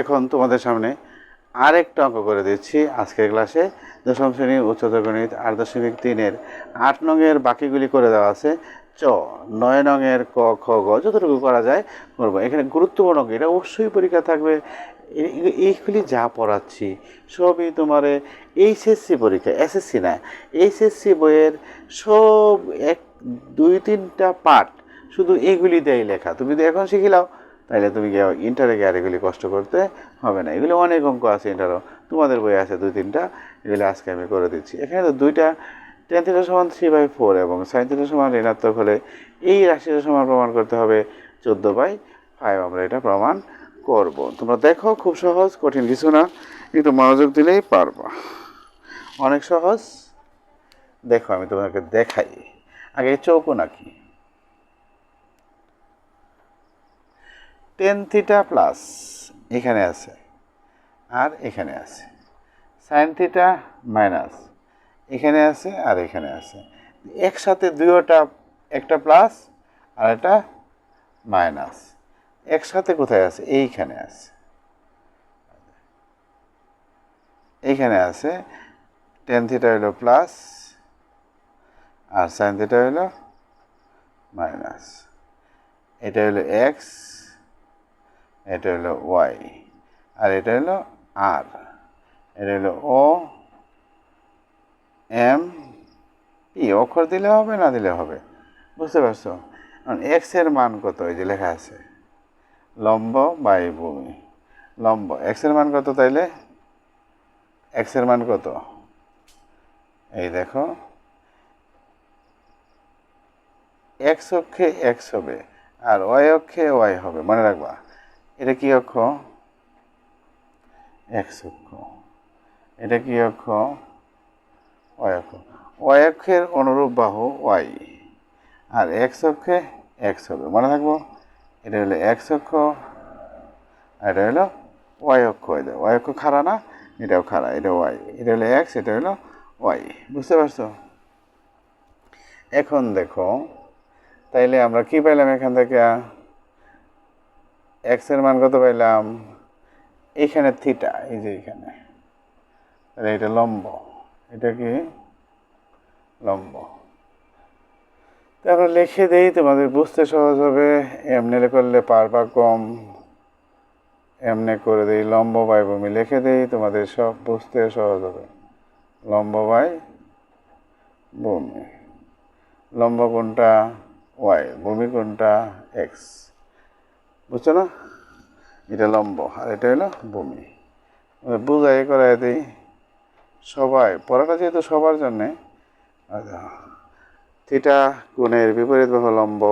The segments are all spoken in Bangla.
এখন তোমাদের সামনে আরেকটা অঙ্ক করে দিচ্ছি আজকের ক্লাসে। দশম শ্রেণির উচ্চতর গণিত আট দশমিক তিনের আট নংয়ের বাকিগুলি করে দেওয়া আছে। চ, নয় নংয়ের ক, খ, গ, যতটুকু করা যায় করব। এখানে গুরুত্বপূর্ণ অঙ্ক, এটা অবশ্যই পরীক্ষা থাকবে। এইগুলি যা পড়াচ্ছি, সবই তোমার এইচএসসি পরীক্ষা, এসএসসি না। এইচএসসি বইয়ের সব এক, দুই, তিনটা পার্ট শুধু এইগুলি দেয় লেখা। তুমি যদি এখন শিখিলাও তাহলে তুমি ইন্টারে গিয়ে আর এগুলি কষ্ট করতে হবে না। এগুলি অনেক অঙ্ক আছে ইন্টারও তোমাদের বই আছে দুই, তিনটা। এগুলি আজকে আমি করে দিচ্ছি। এখানে তো দুইটা টেন থিটা সমান থ্রি বাই ফোর এবং সাইন থিটা সমান ঋণাত্মক হলে এই রাশিটা সমান প্রমাণ করতে হবে চোদ্দ বাই ফাইভ আমরা এটা প্রমাণ করব। তোমরা দেখো, খুব সহজ, কঠিন কিছু না। একটু মনোযোগ দিলেই পারবা। অনেক সহজ। দেখো, আমি তোমাকে দেখাই। আগে চৌকো নাকি? টেন থিটা প্লাস এখানে আছে আর এখানে আছে। সাইন থিটা মাইনাস এখানে আছে আর এখানে আছে। একসাথে দুইটা, একটা প্লাস আর একটা মাইনাস একসাথে কোথায় আছে? এইখানে আছে। এইখানে আছে টেন থিটা হলো প্লাস আর সাইন থিটা হলো মাইনাস এটা হলো এক্স এটা হলো ওয়াই, আর এটা হলো আর। এটা হলো ও, এম, ই, অক্ষর দিলে হবে, না দিলে হবে? বুঝতে পারছ? এক্সের মান কত? এই যে লেখা আছে, লম্ব বাই ভূমি লম্ব এক্সের মান কত তাইলে? এক্সের মান কত? এই দেখো এক্স অক্ষে এক্স হবে, আর ওয়াই অক্ষে ওয়াই হবে, মনে রাখবা। এটা কি অক্ষ? এক্স অক্ষ এটা কি অক্ষ? ওয়াই অক্ষ। ওয়াই অক্ষের অনুরূপ বাহু ওয়াই। আর এক্স অক্ষে এক্স হবে মনে থাকব? এটা হলো এক্স অক্ষ আর এটা হলো ওয়াই অক্ষ। এটা ওয়াই অক্ষ খাড়া না? এটাও খাড়া। এটা ওয়াই। এটা হলো এক্স এটা হলো ওয়াই। বুঝতে পারছ? এখন দেখো, তাইলে আমরা কি পাইলাম এখান থেকে? এক্সের মান কত পাইলাম? এইখানে থিটা এই যে এখানে। এটা লম্ব। এটা কি? লম্ব। তারপর লিখে দেই, তোমাদের বুঝতে সহজ হবে। এমনি করলে পার পারবা কম। এমনি করে দেই লম্ব বাই ভূমি লিখে দেই, তোমাদের সব বুঝতে সহজ হবে। লম্ব বাই ভূমি। লম্ব কোনটা? ওয়াই ভূমি কোনটা? এক্স বুঝছ না? এটা লম্ব আর এটা হলো ভূমি বুঝাই করাই দিই সবাই। পড়াটা যেহেতু সবার জন্যে আচ্ছা। থিটা কোণের বিপরীত বাহু লম্ব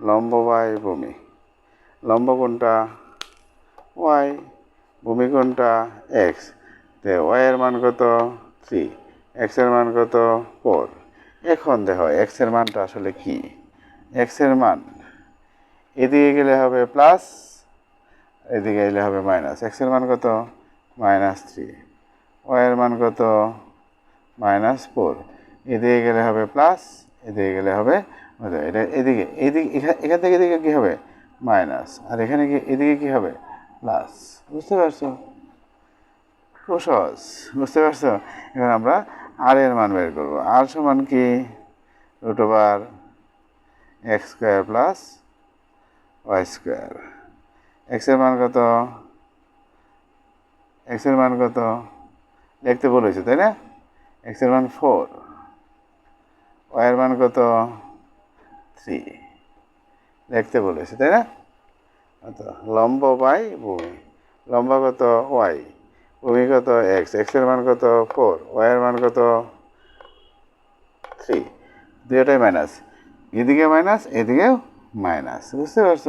লম্ব বাই ভূমি লম্ব কোনটা ওয়াই ভূমি কোনটা এক্স। তে ওয়াইয়ের মান কত? থ্রি। এক্সের মান কত? ফোর। এখন দেখো এক্সের মানটা আসলে কি? এক্সের মান এদিকে গেলে হবে প্লাস এদিকে গেলে হবে মাইনাস এক্সের মান কত? মাইনাস থ্রি ওয়াইয়ের মান কত? মাইনাস ফোর এদিকে গেলে হবে প্লাস এদিকে গেলে হবে এটা এদিকে এদিকে, এখা- এখান থেকে এদিকে কী হবে? মাইনাস আর এখানে কি এদিকে কী হবে? প্লাস বুঝতে পারছ? খুব সহজ। বুঝতে পারছ? এখন আমরা আর এর মান বের করব। আর সমান কি? Root over x square plus y square এক্সের মান কত? এক্সের মান কত? লিখতে বলেছে তাই না? এক্সের মান ফোর ওয়াইয়ের মান কত? থ্রি লিখতে বলেছে তাই না? আচ্ছা লম্ব বাই ভূমি। লম্ব কত? ওয়াই ভূমি কত? এক্স এক্সের মান কত? ফোর ওয়াইয়ের মান কত? থ্রি দুইটাই মাইনাস এদিকে মাইনাস এদিকেও মাইনাস, বুঝতে পারছ?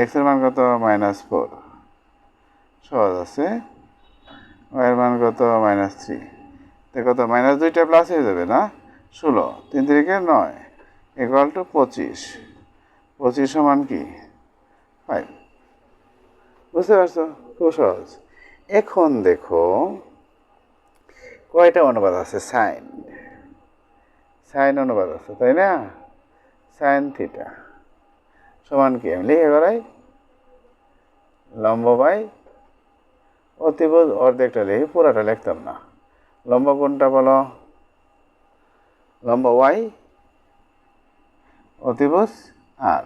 এক্সের মান কত? মাইনাস ফোর সহজ আছে। ওয়াইয়ের মান কত? মাইনাস থ্রি তো কত? মাইনাস দুইটা প্লাস হয়ে যাবে না? ষোলো। তিন তিরিকে নয়। ইকুয়াল টু পঁচিশ। পঁচিশ সমান কি? ফাইভ বুঝতে পারছ? খুব সহজ। এখন দেখো, কয়টা অনুবাদ আছে? সাইন সাইন অনুবাদ আছে, তাই না? সাইন থিটা সমান কি? আমি লিখে করাই লম্ব বাই অতিভুজ অর্ধেকটা লিখি পুরাটা লিখতাম না। লম্ব কোনটা বলো? লম্ব ওয়াই। অতিভুজ আর।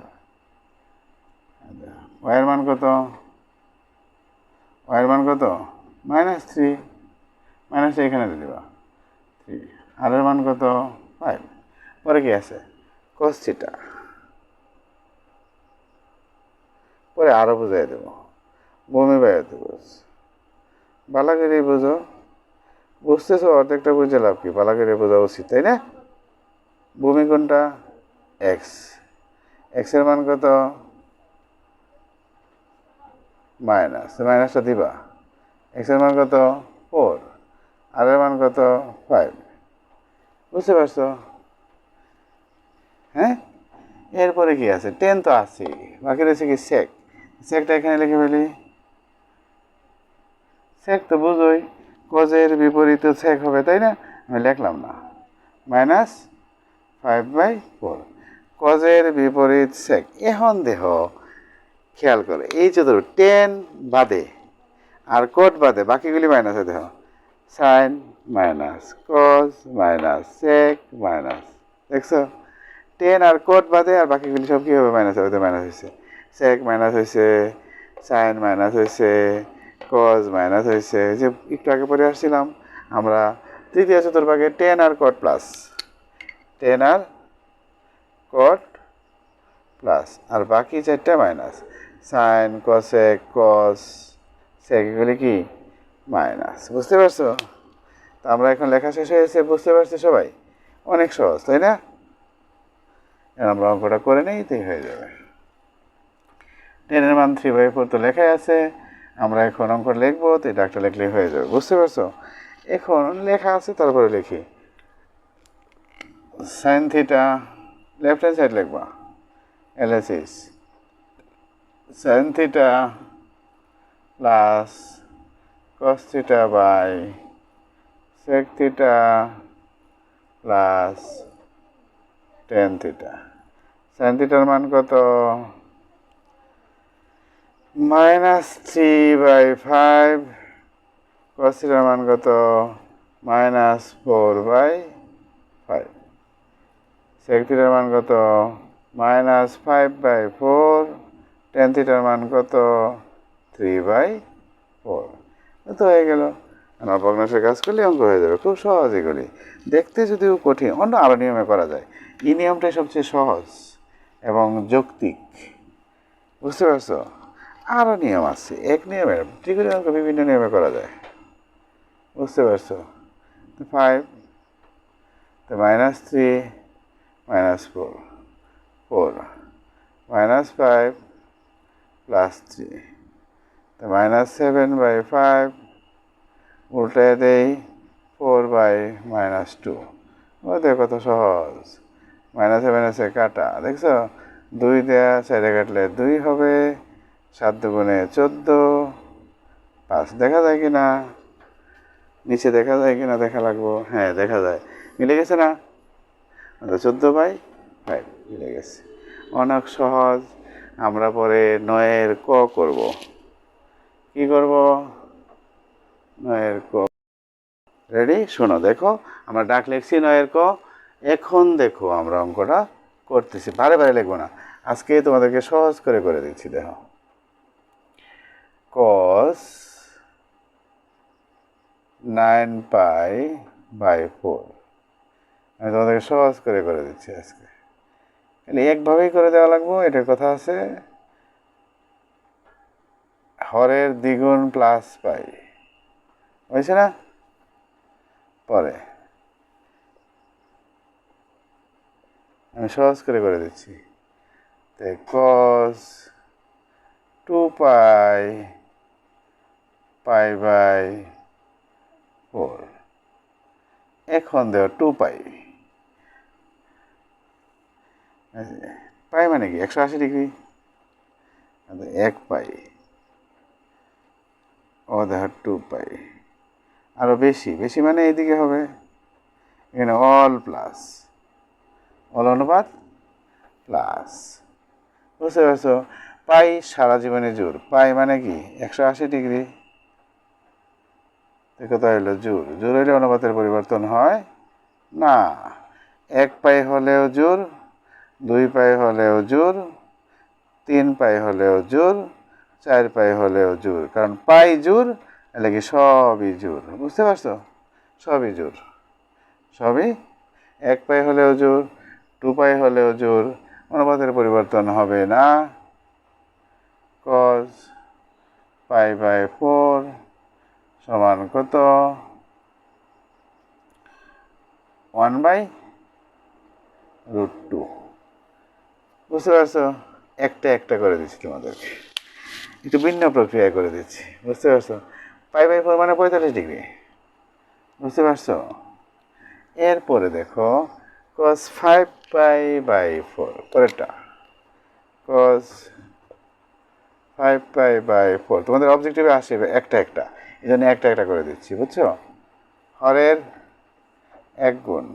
ওয়াইয়ের মান কত? ওয়াইয়ের মান কত? Minus three. মাইনাস এখানে দিবা। থ্রি। আর মান কত? ফাইভ। পরে কি আছে? কস থিটা পরে আরও বুঝাই দেব। বমি বায়ুতে বুঝ বালাগিরি বুঝো? বুঝতেছো, অর্ধেকটা বুঝে লাভ কি? বালাগিরি বোঝা উচিত, তাই না? ভূমি কোনটা? এক্স এক্সের মান কত? মাইনাস। মাইনাসটা দিবা। এক্সের মান কত? ফোর আর এর মান কত? ফাইভ বুঝতে পারছ? হ্যাঁ? এরপরে কি আছে? টেন তো আছে বাকি রয়েছে কি? সেক সেকটা এখানে লিখে ফেলি। সেক তো বুঝোই কজের বিপরীত সেক হবে, তাই না? আমি লিখলাম না। Minus five by four. কজের বিপরীত সেক এখন দেহ খেয়াল করে, এই যে ধরো, টেন বাদে আর কোট বাদে, বাকিগুলি মাইনাসে দেহ sine minus cos minus sec minus, দেখছ? টেন আর কোট বাদে আর বাকিগুলি সব কী হবে মাইনাস হবে মাইনাস হয়েছে। সেক মাইনাস হয়েছে সাইন মাইনাস হয়েছে কজ মাইনাস হয়েছে যে একটু আগে পরে আসছিলাম, আমরা তৃতীয় চতুর্ভাগে টেন আর কট প্লাস টেন আর কট প্লাস আর বাকি চারটা minus sine cosec cos sec এগুলি কি? মাইনাস বুঝতে পারছ? তো আমরা এখন লেখা শেষ হয়েছে বুঝতে পারছি সবাই? অনেক সহজ, তাই না? আমরা অঙ্কটা করে নেই, তাই হয়ে যাবে। টেনের মান থ্রি বাই ফোর তো লেখাই আছে। আমরা এখন অঙ্ক লিখব, তো এটা একটা লিখলেই হয়ে যাবে, বুঝতে পারছ? এখন লেখা আছে, তারপরে লিখি। Sine theta left hand side লিখবা। LHS sine theta plus cos theta by sec theta plus tan theta sine থিটার মান কত? Minus three by five cos থিটার মান কত? Minus four by five. Sec থিটার মান কত? Minus five by four. Tan থিটার মান কত? Three by four. তো হয়ে গেল। আমার ভগ্নাংশের কাজ করলে অঙ্ক হয়ে যাবে, খুব সহজ এগুলি দেখতে যদিও কঠিন, অন্য আরও নিয়মে করা যায়। এই নিয়মটাই সবচেয়ে সহজ এবং যৌক্তিক। বুঝতে পারছ? আরও নিয়ম আছে। এক নিয়মে ত্রিকোণের অঙ্ক বিভিন্ন নিয়মে করা যায়। বুঝতে পারছ? তো ফাইভ তো minus three minus four four minus five plus three তো মাইনাস সেভেন বাই ফাইভ উল্টায় দেই ফোর বাই মাইনাস টু ওদের কত সহজ। মাইনাস সেভেন আছে কাটা। দেখছ? দুই দেয়া চারে কাটলে দুই হবে। সাত দুগুণে চোদ্দ, পাঁচ দেখা যায় কি না? নিচে দেখা যায় কি না? দেখা লাগবো। হ্যাঁ দেখা যায়। মিলে গেছে না? চোদ্দ বাই ফাইভ মিলে গেছে। অনেক সহজ। আমরা পরে নয়ের ক করব। কি করব? নয়ের ক। রেডি শোনো, দেখো। আমরা ডাক লিখছি নয়ের ক। এখন দেখো আমরা অঙ্কটা করতেছি। বারে বারে লিখব না। আজকে তোমাদেরকে সহজ করে করে দিচ্ছি, দেখো। Cos nine pi by four আমি তোমাদেরকে সহজ করে করে দিচ্ছি আজকে। খালি একভাবেই করে দেওয়া লাগবো, এটার কথা আছে, হরের দ্বিগুণ প্লাস পাই হয়েছে না? পরে। আমি সহজ করে করে দিচ্ছি। তে cos two pi pi by four. এখন দেও টু পাই। পাই মানে কি? একশো আশি ডিগ্রি? এক পাই। ও দেখো টু পাই। আরও বেশি বেশি মানে এইদিকে হবে। এখানে অল প্লাস। অল অনুপাত প্লাস। বুঝতে পারছ? পাই সারা জীবনে জোর। পাই মানে কি? একশো আশি ডিগ্রি। তো কথা হইল জোর। জোর হইলে অনুপাতের পরিবর্তন হয় না। এক পাই হলেও জোর, দুই পাই হলেও জোর, তিন পাই হলেও জোর, চার পাই হলেও জোর। কারণ পাই জোর, এলে কি সবই জোর। বুঝতে পারছ? সবই জোর। সবই এক পাই হলেও জোর, টু পাই হলেও জোর, অনুপাতের পরিবর্তন হবে না। কজ পাই বাই ফোর সমান কত? ওয়ান বাই রুট টু বুঝতে পারছ? একটা একটা করে দিচ্ছি তোমাদেরকে। একটু ভিন্ন প্রক্রিয়ায় করে দিচ্ছি। বুঝতে পারছ? পাই বাই ফোর মানে পঁয়তাল্লিশ ডিগ্রি বুঝতে পারছ? এরপরে দেখো cos five pi by four পরেরটা। Cos five pi by four তোমাদের অবজেক্টিভে আসবে একটা একটা। এই জন্য একটা একটা করে দিচ্ছি, বুঝছ? হরের এক গুণ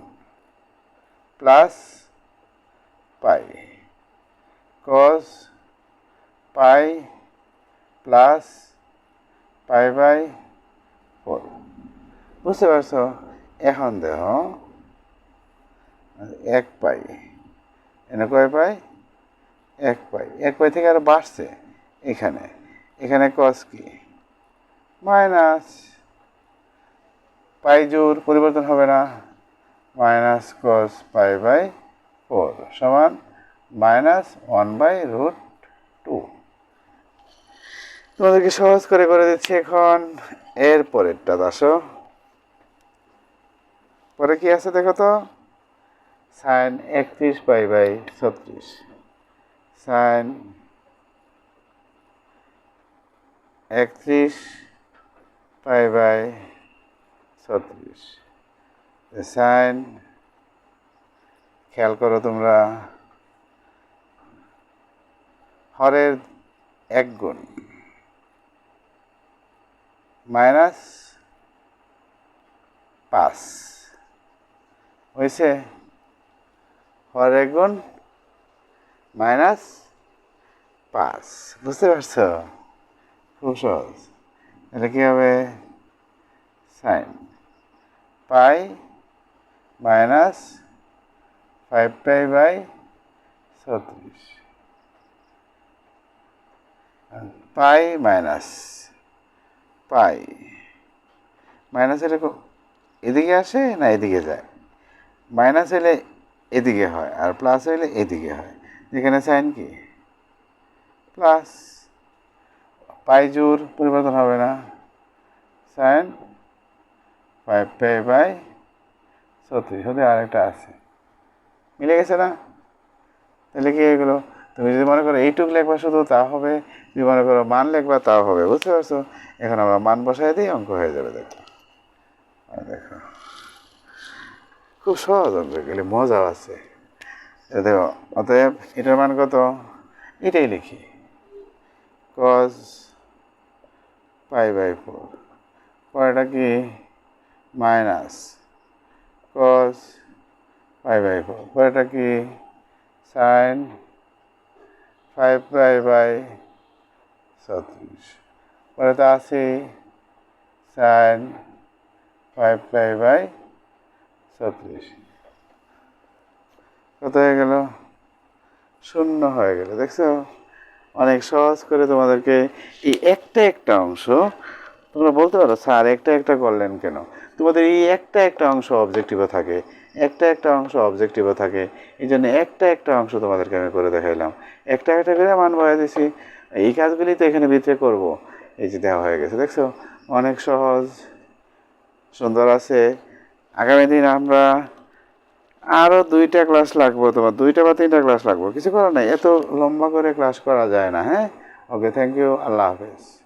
plus pi. Cos pi plus pi by four. বুঝতে পারছ? এখন দেখ, এক পাই। এনে কয় পাই? এক পাই। এক পাই থেকে আরও বাড়ছে এখানে। এখানে কস কি? মাইনাস পাই জোর পরিবর্তন হবে না। Minus cos pi by four সমান minus one by root two. তোমাদেরকে সহজ করে করে দিচ্ছি এখন। এর পরেরটা আসো। পরে কি আছে দেখো তো? সাইন একত্রিশ পাই বাই ছত্রিশ। সাইন একত্রিশ পাই বাই ছত্রিশ। সাইন, খেয়াল করো তোমরা, হরের এক গুণ। মাইনাস পাঁচ। হয়েছে? হরের এক গুণ মাইনাস পাঁচ। বুঝতে পারছ? খুব সহজ। এটা কী হবে? Sine pi minus five pi by ছত্রিশ। পাই মাইনাস পাই মাইনাস কো- এদিকে আসে না এদিকে যায়? মাইনাস এলে এদিকে হয় আর প্লাস হইলে এদিকে হয়। যেখানে সাইন কি? প্লাস পাই জোর পরিবর্তন হবে না। সাইন ফাইভ পে বাই ছত্রিশ, হতে আরেকটা আছে। মিলে গেছে না? তাহলে কি এগুলো তুমি যদি মনে করো এইটুক লেখবা শুধু, তা হবে। যদি মনে করো মান লেখবা, তাও হবে, বুঝতে পারছ? এখন আমরা মান বসাই দিই, অঙ্ক হয়ে যাবে, দেখো। দেখো। খুব সহজ অঙ্ক গেলে মজাও আছে। দেখো, অতএব এটার মান কত? এটাই লিখি। Cos pi by four. পরেটা কি? Minus cos pi by four. পরেটা কি? সাইন ফাইভ পাই বাই ছত্রিশ। পরেতে আছে? সাইন ফাইভ পাই বাই ছত্রিশ। কত হয়ে গেল? শূন্য হয়ে গেল, দেখছ? অনেক সহজ করে তোমাদেরকে এই একটা একটা অংশ, তোমরা বলতে পারো, স্যার, একটা একটা করলেন কেন? তোমাদের এই একটা একটা অংশ অবজেক্টিভও থাকে, একটা একটা অংশ অবজেক্টিভও থাকে। এই জন্য একটা একটা অংশ তোমাদেরকে আমি করে দেখাইলাম। একটা একটা করে মান বয়ে দিছি। এই কাজগুলি তো এখানে ভিতরে করব। এই যে দেওয়া হয়ে গেছে, দেখছ? অনেক সহজ, সুন্দর আছে। আগামী দিন আমরা আরও দুইটা ক্লাস লাগবো তোমার, দুইটা বা তিনটা ক্লাস লাগবো, কিছু করার নাই, এত লম্বা করে ক্লাস করা যায় না হ্যাঁ? ওকে থ্যাংক ইউ আল্লাহ হাফেজ।